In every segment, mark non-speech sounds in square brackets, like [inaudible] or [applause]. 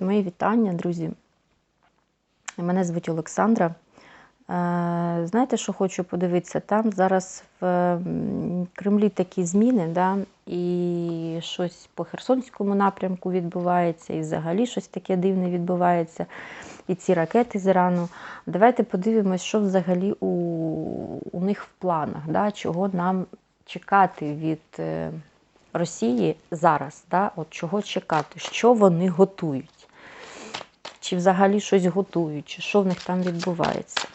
Мої вітання, друзі. Мене звуть Олександра. Е, Знаєте, що хочу подивитися? Там зараз в Кремлі такі зміни, да? і щось по Херсонському напрямку відбувається, і взагалі щось таке дивне відбувається. І ці ракети з Ірану. Давайте подивимось, що взагалі у, у них в планах, да? чого нам чекати від е, Росії зараз, да? От чого чекати, що вони готують. Чи взагалі щось готують, чи що в них там відбувається.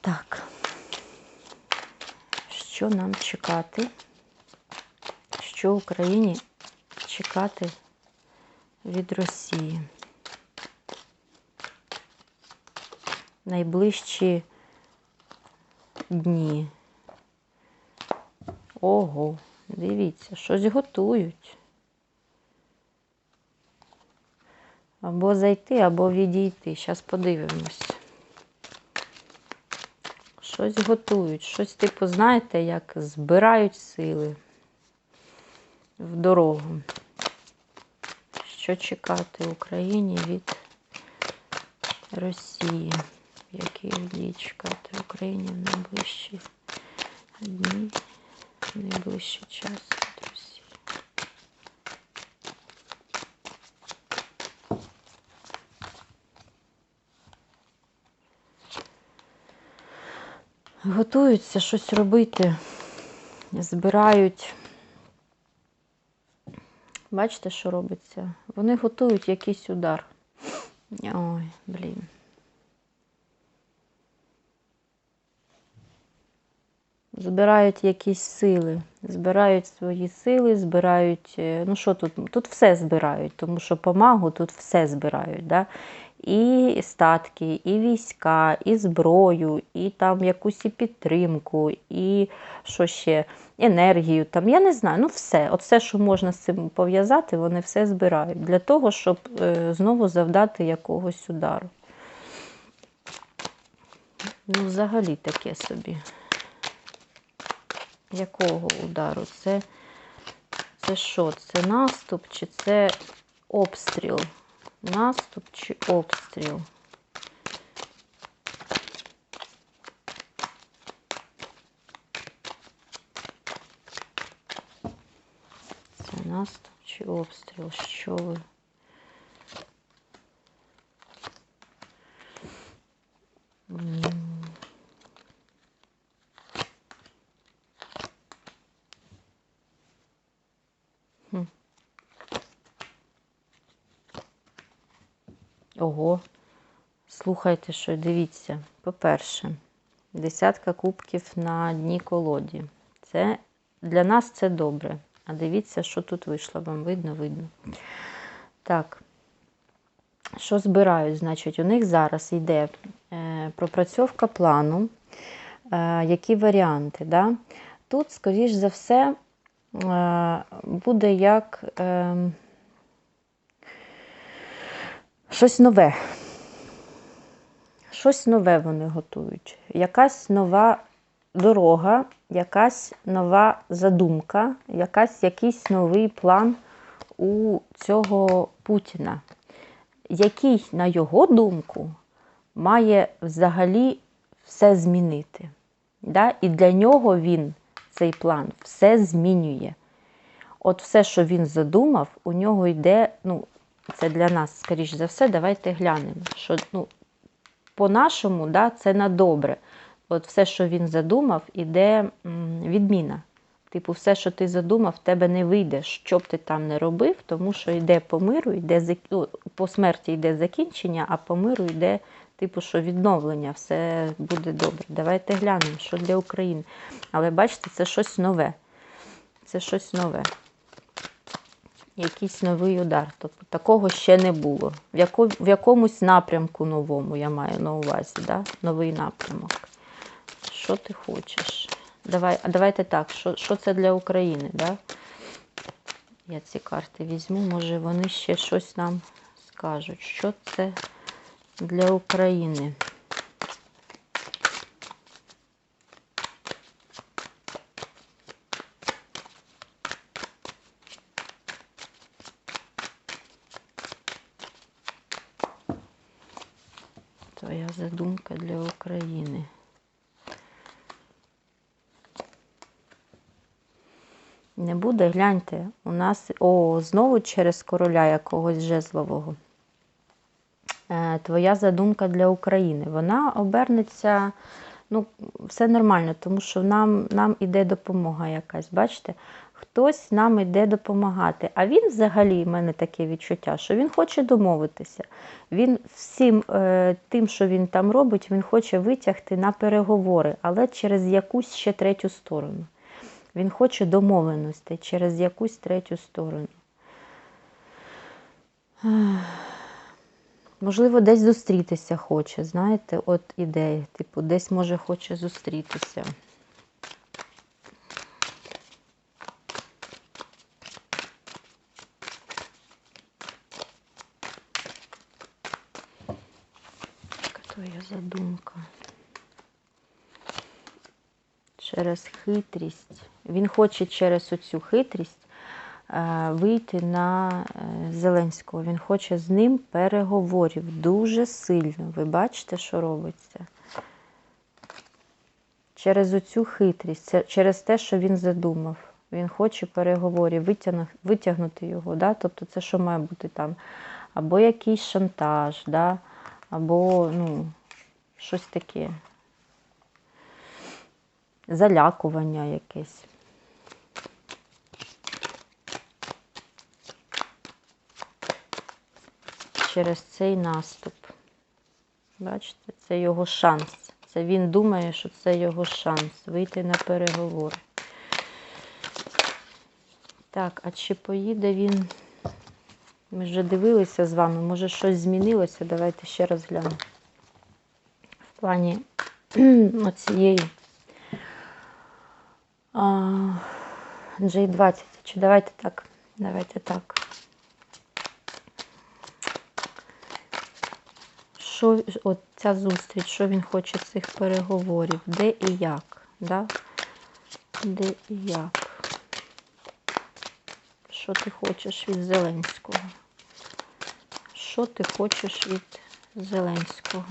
Так. Що нам чекати? Що Україні чекати від Росії? Найближчі дні. Ого, дивіться, щось готують. Або зайти, або відійти. Зараз подивимось. Щось готують, щось, типу, знаєте, як збирають сили в дорогу. Що чекати Україні від Росії? Які дії чекати Україні в найближчі дні, в найближчий час від Росії? Готуються щось робити, збирають. Бачите, що робиться? Вони готують якийсь удар. Ой, блін. Збирають якісь сили, збирають свої сили, збирають. е, Ну що тут? Тут все збирають, тому що по магу тут все збирають. Да? І статки, і війська, і зброю, і там якусь і підтримку, і що ще, енергію. Там, Я не знаю, ну все. От все, що можна з цим пов'язати, вони все збирають для того, щоб е, знову завдати якогось удару. Ну, взагалі таке собі. Якого удару? Це, це що? Це наступ чи це обстріл? Наступ чи обстріл? Це наступ чи обстріл? Що? Слухайте, що дивіться. По-перше, десятка кубків на дні колоді. Це для нас це добре. А дивіться, що тут вийшло. Вам видно, видно. Так. Що збирають? Значить, у них зараз йде е, пропрацьовка плану. Е, які варіанти? Да? Тут, скоріш за все, е, буде як е, щось нове. Щось нове вони готують. Якась нова дорога, якась нова задумка, якась, якийсь новий план у цього Путіна, який, на його думку, має взагалі все змінити. Да? І для нього він, цей план, все змінює. От все, що він задумав, у нього йде, ну, це для нас, скоріш за все, давайте глянемо. що ну, По-нашому да, це на добре. От все, що він задумав, іде відміна. Типу, все, що ти задумав, в тебе не вийде, що б ти там не робив, тому що йде по миру, йде ну, по смерті йде закінчення, а по миру йде, типу, що відновлення, все буде добре. Давайте глянемо, що для України. Але бачите, це щось нове. Це щось нове. Якийсь новий удар. Тобто такого ще не було. В, яко, в якомусь напрямку новому я маю на увазі, да? новий напрямок. Що ти хочеш? Давай, давайте так, що, що це для України? Да? Я ці карти візьму, може вони ще щось нам скажуть. Що це для України? Твоя задумка для України. Не буде, гляньте, у нас. О, знову через короля якогось жезлового. Е, Твоя задумка для України. Вона обернеться, ну, все нормально, тому що нам, нам іде допомога якась. Бачите? Хтось нам іде допомагати. А він взагалі, в мене таке відчуття, що він хоче домовитися. Він всім е, тим, що він там робить, він хоче витягти на переговори, але через якусь ще третю сторону. Він хоче домовленостей через якусь третю сторону. Можливо, десь зустрітися хоче, знаєте, от ідея, типу, десь може хоче зустрітися. Твоя задумка? Через хитрість. Він хоче через оцю хитрість е, вийти на е, Зеленського. Він хоче з ним переговорів дуже сильно. Ви бачите, що робиться? Через оцю хитрість, через те, що він задумав. Він хоче переговорів, витягнути його. Да? Тобто це що має бути там? Або якийсь шантаж, да? Або ну, щось таке. Залякування якесь. Через цей наступ. Бачите, це його шанс. Це він думає, що це його шанс вийти на переговори. Так, а чи поїде він? Ми вже дивилися з вами, може щось змінилося. Давайте ще раз глянемо. В плані [clears throat] оцієї а, J20. Чи давайте так? Давайте так. Що, от ця зустріч, що він хоче з цих переговорів? Де і як? Да? Де і як? Що ти хочеш від Зеленського? Що ти хочеш від Зеленського?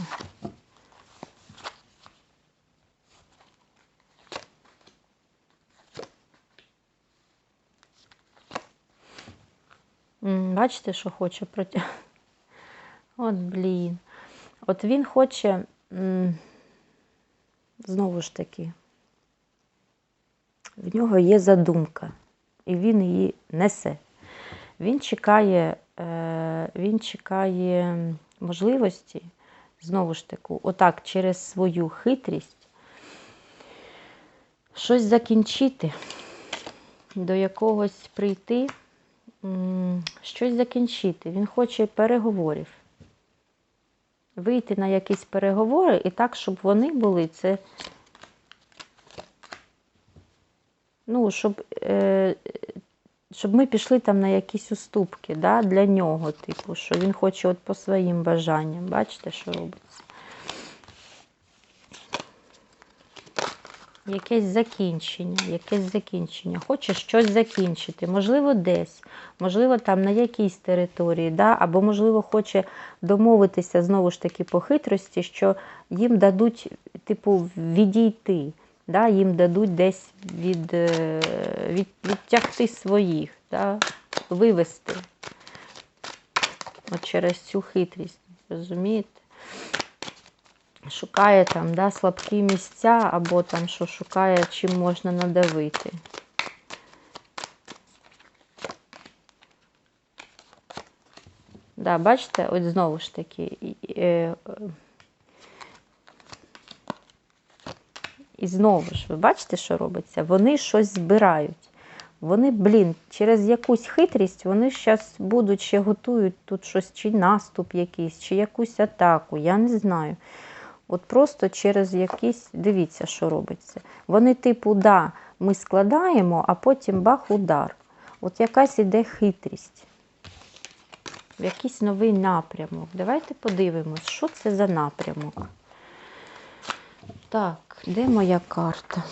Бачите, що хоче проти. [laughs] От, блін. От він хоче, знову ж таки, в нього є задумка, і він її несе. Він чекає, е, він чекає можливості, знову ж таки, отак, через свою хитрість щось закінчити, до якогось прийти, щось закінчити. Він хоче переговорів. Вийти на якісь переговори і так, щоб вони були, це. Ну, щоб, е, щоб ми пішли там на якісь уступки да, для нього, типу, що він хоче от по своїм бажанням. Бачите, що робиться? Якесь закінчення, якесь закінчення. Хоче щось закінчити. Можливо, десь, можливо, там на якійсь території, да? або, можливо, хоче домовитися знову ж таки по хитрості, що їм дадуть, типу, відійти. Да? Їм дадуть десь від, е, від, відтягти своїх, да? вивести От через цю хитрість. Розумієте? Шукає там да, слабкі місця, або там що шукає, чим можна надавити. Да, бачите, от знову ж таки, і, знову ж, ви бачите, що робиться? Вони щось збирають. Вони, блін, через якусь хитрість вони зараз будуть ще готують тут щось, чи наступ якийсь, чи якусь атаку, я не знаю. От просто через якісь, дивіться, що робиться. Вони, типу, да, ми складаємо, а потім бах, удар. От якась іде хитрість. Якийсь новий напрямок. Давайте подивимось, що це за напрямок. Так, де моя карта?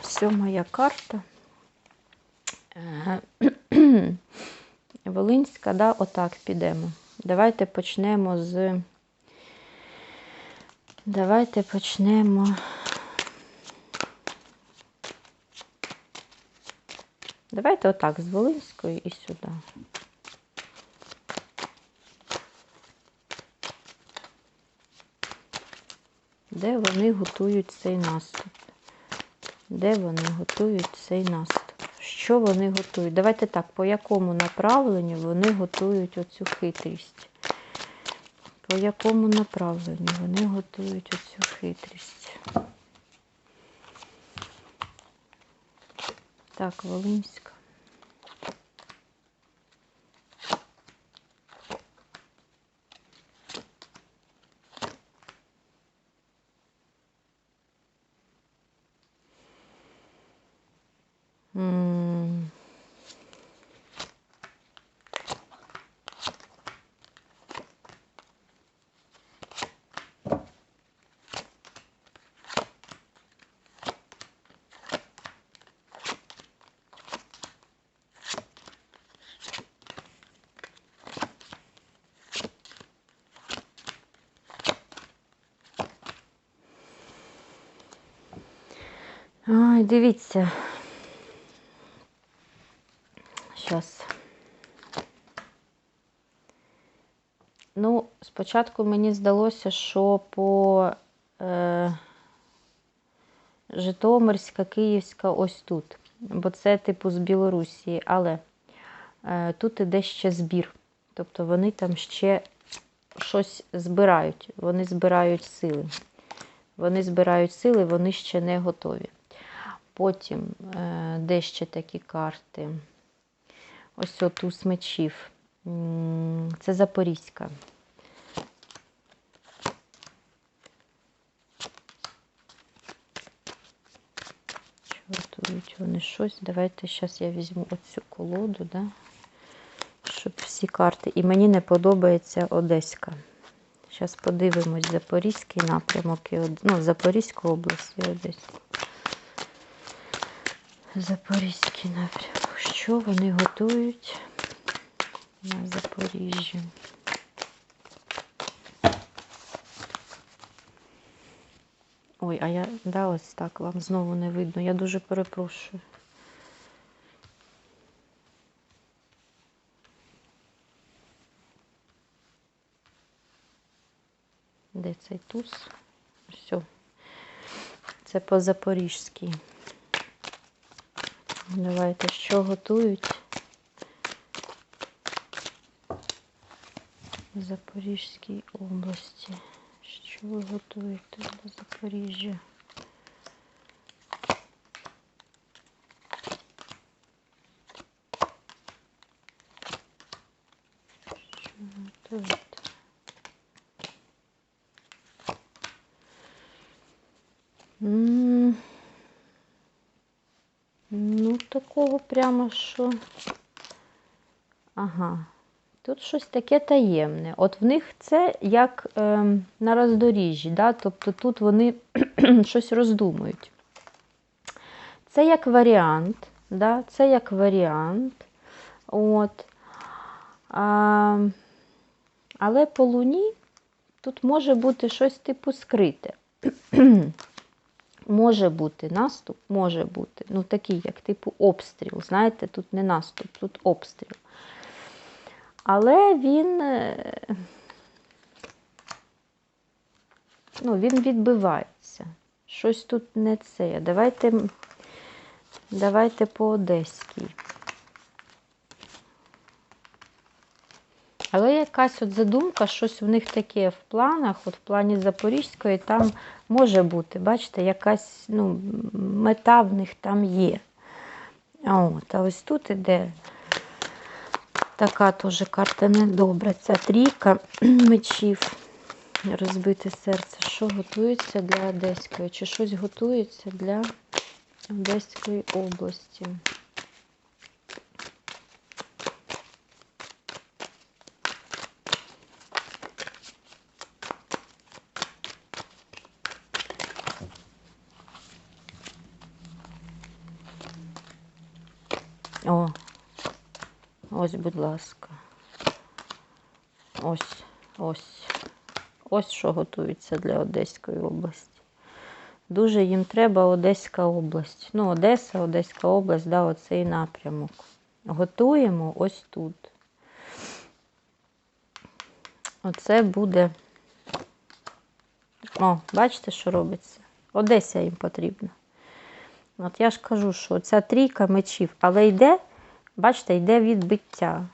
Ось моя карта. Волинська, да, отак підемо. Давайте почнемо з. Давайте почнемо. Давайте отак з Волинської і сюди. Де вони готують цей наступ? Де вони готують цей наступ? Що вони готують? Давайте так, по якому направленню вони готують оцю хитрість? По якому направленню вони готують оцю хитрість? Так, Волинська. Ай, дивіться. Щас. Ну, спочатку мені здалося, що по е, Житомирська, Київська ось тут. Бо це типу з Білорусі, але е, тут іде ще збір. Тобто вони там ще щось збирають. Вони збирають сили. Вони збирають сили, вони ще не готові. Потім, е, де ще такі карти? Ось о, туз мечів. Це Запорізька. Чи готують вони щось? Давайте зараз я візьму оцю колоду, да? щоб всі карти. І мені не подобається Одеська. Зараз подивимось Запорізький напрямок ну, Запорізьку область і Одеську. Запорізький напрямок. Що вони готують на Запоріжжі? Ой, а я, да, ось так вам знову не видно. Я дуже перепрошую. Де цей туз? Все. Це по Запорізькій. Давайте, що готують? В Запорізькій області. Що ви готуєте для Запоріжжя? Що ви готуєте? М, Ну, такого прямо що. Ага. Тут щось таке таємне. От в них це як ем, на роздоріжжі, да? тобто тут вони [clears throat] щось роздумують. Це як варіант, да? це як варіант. От. А, але по луні тут може бути щось типу скрите. [clears throat] Може бути наступ, може бути. Ну, такий, як типу обстріл. Знаєте, тут не наступ, тут обстріл. Але він, е, ну, він відбивається. Щось тут не це. Давайте, давайте по Одеській. Але якась от задумка, щось в них таке в планах, от в плані Запорізької, там може бути, бачите, якась ну, мета в них там є. От, а ось тут іде така теж карта недобра. Ця трійка [clears throat] мечів, розбите серце. Що готується для Одеської? Чи щось готується для Одеської області? О, Ось, будь ласка. Ось, ось. Ось що готується для Одеської області. Дуже їм треба Одеська область. Ну, Одеса, Одеська область, да, оцей напрямок. Готуємо ось тут. Оце буде. О, бачите, що робиться? Одеся їм потрібна. От я ж кажу, що ця трійка мечів, але йде, бачите, йде відбиття.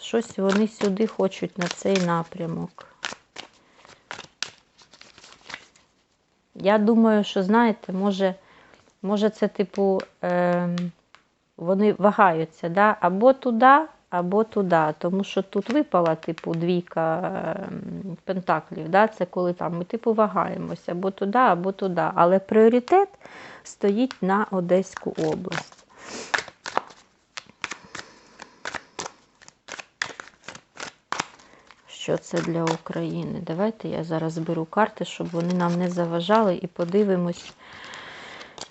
Щось вони сюди хочуть на цей напрямок. Я думаю, що, знаєте, може, може це, типу, е, вони вагаються, да? або туди, або туди. Тому що тут випала, типу, двійка е, пентаклів. Да? Це коли там ми, типу, вагаємося або туди, або туди. Але пріоритет стоїть на Одеську область. Що це для України? Давайте я зараз беру карти, щоб вони нам не заважали, і подивимось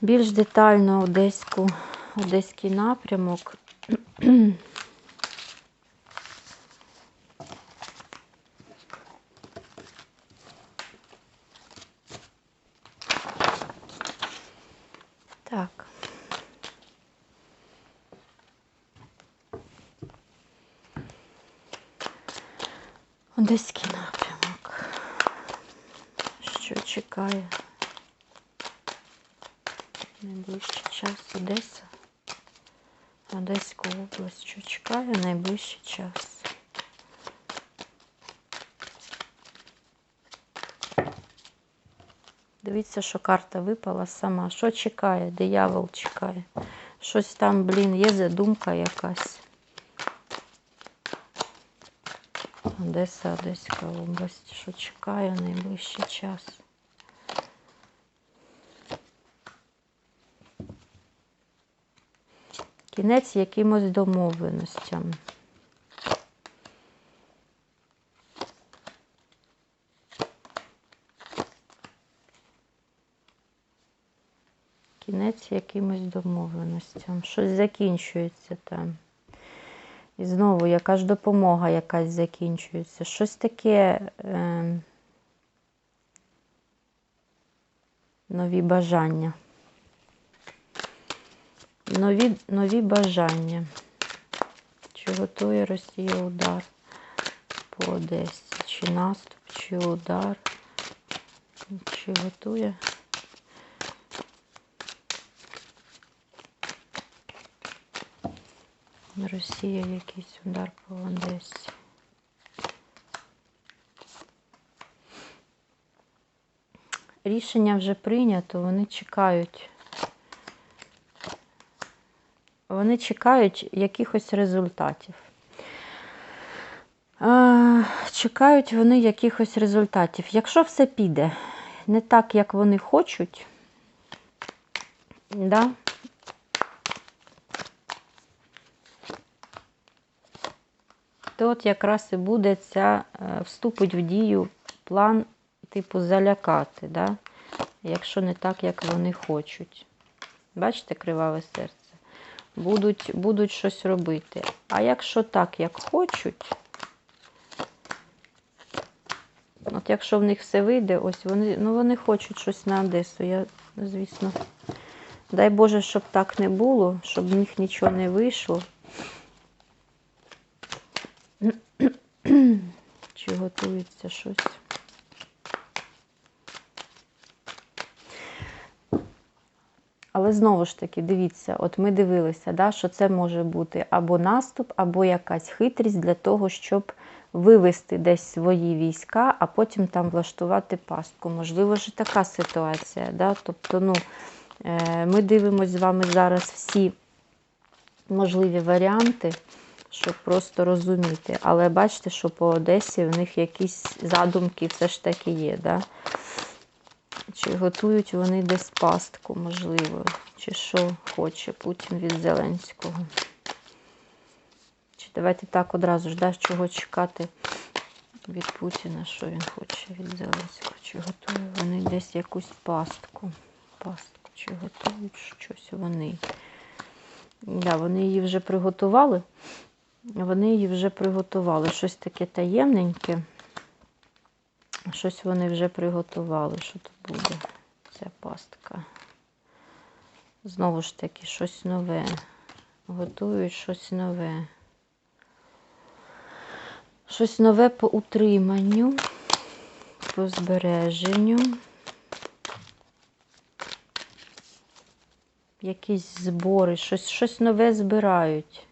більш детально Одеську, Одеський напрямок. [clears throat] Так. Одеський напрямок. Що чекає? Найближчий час Одеса. Одеська область. Що чекає найближчий час? Дивіться, що карта випала сама. Що чекає? Диявол чекає. Щось там, блін, є задумка якась. Одеса, Одеська область. Що чекає найближчий час? Кінець якимось домовленостям. Кінець якимось домовленостям. Щось закінчується там. І знову яка ж допомога якась закінчується. Щось таке е, нові бажання. Нові, нові бажання. Чи готує Росія удар по Одесі? Чи наступ, чи удар? Чи готує? Росія якийсь удар по Одесі. Рішення вже прийнято, вони чекають. Вони чекають якихось результатів. Чекають вони якихось результатів. Якщо все піде не так, як вони хочуть, да, то от якраз і буде ця, е, вступить в дію план, типу, залякати, да? якщо не так, як вони хочуть. Бачите, криваве серце? Будуть, будуть щось робити. А якщо так, як хочуть, от якщо в них все вийде, ось вони, ну вони хочуть щось на Одесу. Я, звісно, дай Боже, щоб так не було, щоб в них нічого не вийшло. Чи готується щось? Але знову ж таки, дивіться, от ми дивилися, да, що це може бути або наступ, або якась хитрість для того, щоб вивести десь свої війська, а потім там влаштувати пастку. Можливо, ж така ситуація. Да? Тобто, ну, е, ми дивимося з вами зараз всі можливі варіанти, щоб просто розуміти. Але бачите, що по Одесі в них якісь задумки все ж таки є. Да? Чи готують вони десь пастку, можливо, чи що хоче Путін від Зеленського. Чи давайте так одразу ж, да, чого чекати від Путіна, що він хоче від Зеленського. Чи готують вони десь якусь пастку? Пастку, чи готують щось вони? Да, вони її вже приготували. Вони її вже приготували. Щось таке таємненьке. Щось вони вже приготували. Що тут буде? Ця пастка. Знову ж таки, щось нове. Готують щось нове. Щось нове по утриманню, по збереженню. Якісь збори, щось, щось нове збирають.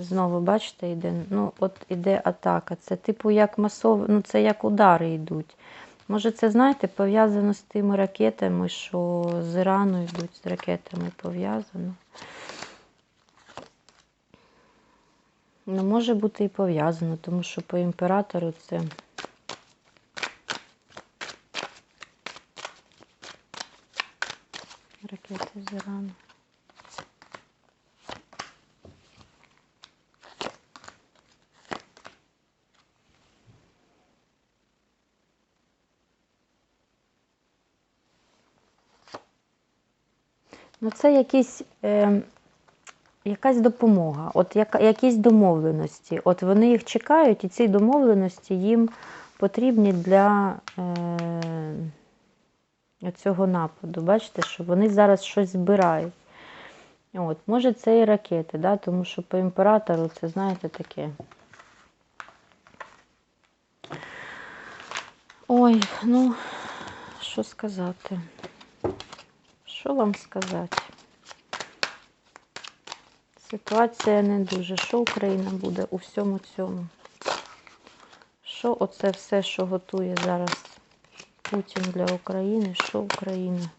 Знову, бачите, йде, ну, от іде атака. Це типу як масово, ну це як удари йдуть. Може, це, знаєте, пов'язано з тими ракетами, що з Ірану йдуть, з ракетами пов'язано. Ну, може бути і пов'язано, тому що по імператору це. Ракети з Ірану. Ну, це якісь, е, якась допомога, от яка, якісь домовленості. От вони їх чекають, і ці домовленості їм потрібні для е, цього нападу. Бачите, що вони зараз щось збирають. От, Може, це і ракети, да? тому що по імператору це, знаєте, таке. Ой, ну, що сказати? Що вам сказати? Ситуація не дуже. Що Україна буде у всьому цьому? Що оце все, що готує зараз Путін для України? Що Україна?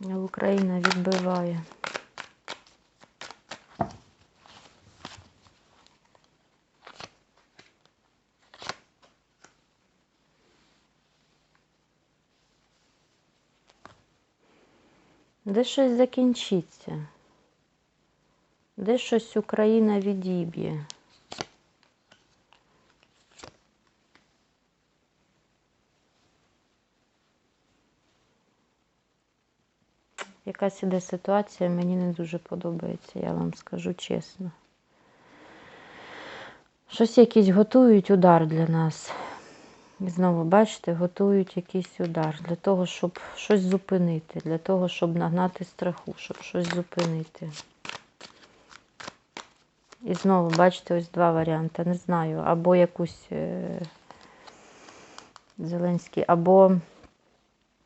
Україна відбиває. Де щось закінчиться, де щось Україна відіб'є. Якась іде ситуація, мені не дуже подобається, я вам скажу чесно. Щось якийсь готують удар для нас. Знову, бачите, готують якийсь удар для того, щоб щось зупинити, для того, щоб нагнати страху, щоб щось зупинити. І знову, бачите, ось два варіанти. Не знаю, або якусь е Зеленський, або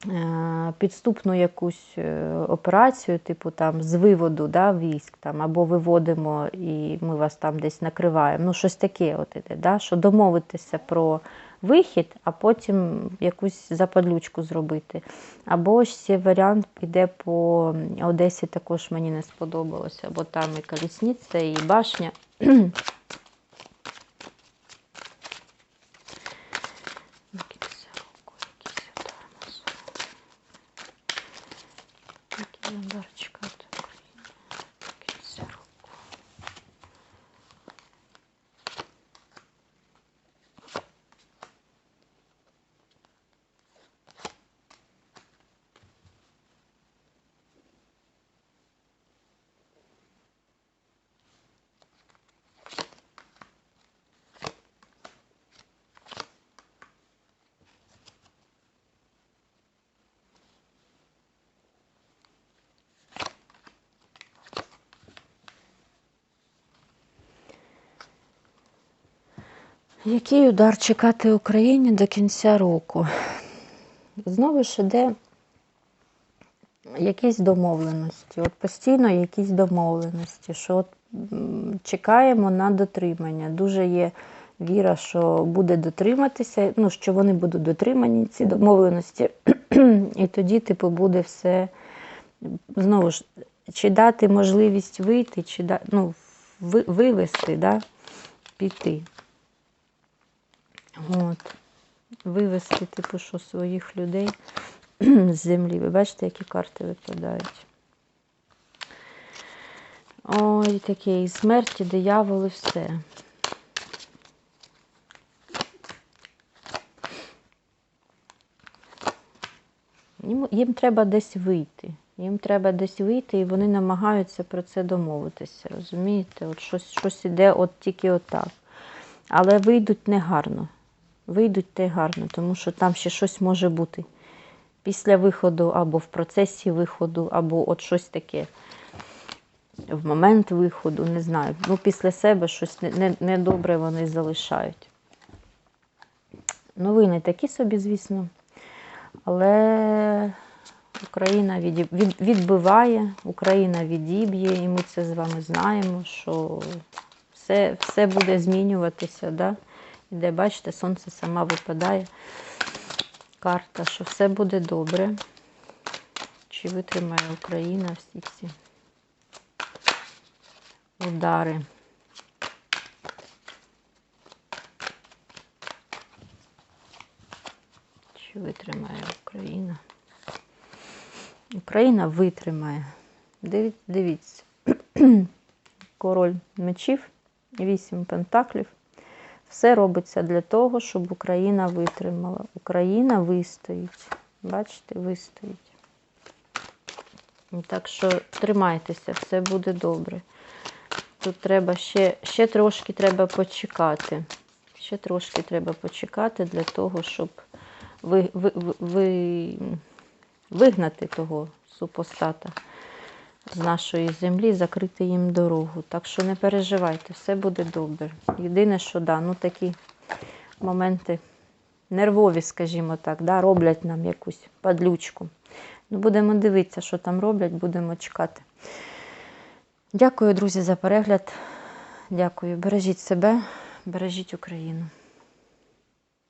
е підступну якусь е операцію, типу там з виводу да, військ, там, або виводимо і ми вас там десь накриваємо. Ну, щось таке, от іде, да, що домовитися про вихід, а потім якусь западлючку зробити. Або ж цей варіант піде по Одесі, також мені не сподобалося, бо там і колісниця, і башня. [clears throat] Який удар чекати Україні? Кінця року. Який удар чекати Україні до кінця року? Знову ж іде якісь домовленості. От постійно якісь домовленості, що от чекаємо на дотримання. Дуже є віра, що буде дотриматися, ну, що вони будуть дотримані, ці домовленості. І тоді, типу, буде все знову ж, чи дати можливість вийти, чи да, ну, вивести, да, піти. От. Вивести, типу, що своїх людей з землі. Ви бачите, які карти випадають. Ой, таке і смерті, дияволи, все. Їм, їм треба десь вийти. Їм треба десь вийти, і вони намагаються про це домовитися. Розумієте? От щось щось іде от тільки отак. Але вийдуть негарно. Вийдуть не гарно, тому що там ще щось може бути. Після виходу, або в процесі виходу, або от щось таке. В момент виходу, не знаю. Ну, після себе щось недобре не, не вони залишають. Новини такі собі, звісно. Але Україна відіб... від... відбиває, Україна відіб'є, і ми це з вами знаємо, що все, все буде змінюватися. Да? Іде, бачите, сонце сама випадає. Карта, що все буде добре. Чи витримає Україна всі ці удари? Чи витримає Україна? Україна витримає. Диві- Дивіться. [clears throat] Король мечів, вісім пентаклів. Все робиться для того, щоб Україна витримала. Україна вистоїть. Бачите, вистоїть. Так що тримайтеся, все буде добре. Тут треба ще, ще трошки треба почекати. Ще трошки треба почекати для того, щоб ви, ви, ви, ви, вигнати того супостата з нашої землі, закрити їм дорогу. Так що не переживайте, все буде добре. Єдине, що да, ну такі моменти нервові, скажімо так, да, роблять нам якусь падлючку. Ну, будемо дивитися, що там роблять, будемо чекати. Дякую, друзі, за перегляд. Дякую. Бережіть себе, бережіть Україну.